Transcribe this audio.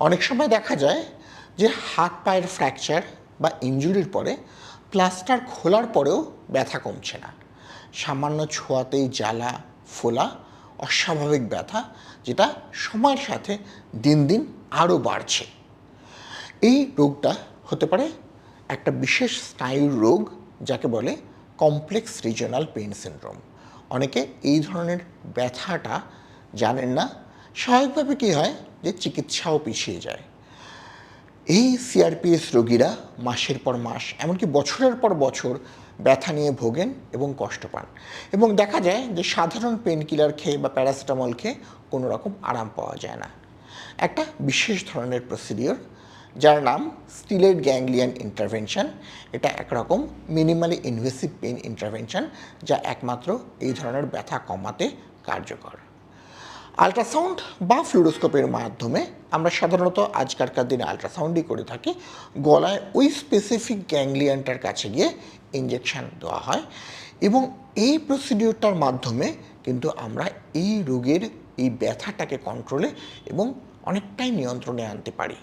অনেক সময় দেখা যায় যে হাত পায়ের ফ্র্যাকচার বা ইঞ্জুরির পরে প্লাস্টার খোলার পরেও ব্যথা কমছে না। সামান্য ছোঁয়াতেই জ্বালা, ফোলা, অস্বাভাবিক ব্যথা যেটা সময়ের সাথে দিন দিন আরও বাড়ছে। এই রোগটা হতে পারে একটা বিশেষ স্নায়ুর রোগ যাকে বলে কমপ্লেক্স রিজনাল পেইন সিনড্রোম অনেকে এই ধরনের ব্যথাটা জানেন না। স্বাভাবিকভাবে কী হয়? যে চিকিৎসাও পিছিয়ে যায়। এই সিআরপিএস রোগীরা মাসের পর মাস, এমনকি বছরের পর বছর ব্যথা নিয়ে ভোগেন এবং কষ্ট পান। এবং দেখা যায় যে সাধারণ পেন কিলার খেয়ে বা প্যারাসিটামল খেয়ে কোনো রকম আরাম পাওয়া যায় না। একটা বিশেষ ধরনের প্রসিডিওর যার নাম স্টিলেড গ্যাংলিয়ান ইন্টারভেনশন এটা একরকম মিনিমালি ইনভেসিভ পেন ইন্টারভেনশন যা একমাত্র এই ধরনের ব্যথা কমাতে কার্যকর। আল্ট্রাসাউন্ড বা ফ্লুরোস্কোপের মাধ্যমে আমরা সাধারণত আজকালকার দিনে আলট্রাসাউন্ডই করে থাকি। গলায় ওই স্পেসিফিক গ্যাংলিয়ানটার কাছে গিয়ে ইঞ্জেকশন দেওয়া হয় এবং এই প্রসিডিওরটার মাধ্যমে কিন্তু আমরা এই রোগের এই ব্যথাটাকে কন্ট্রোলে এবং অনেকটাই নিয়ন্ত্রণে আনতে পারি।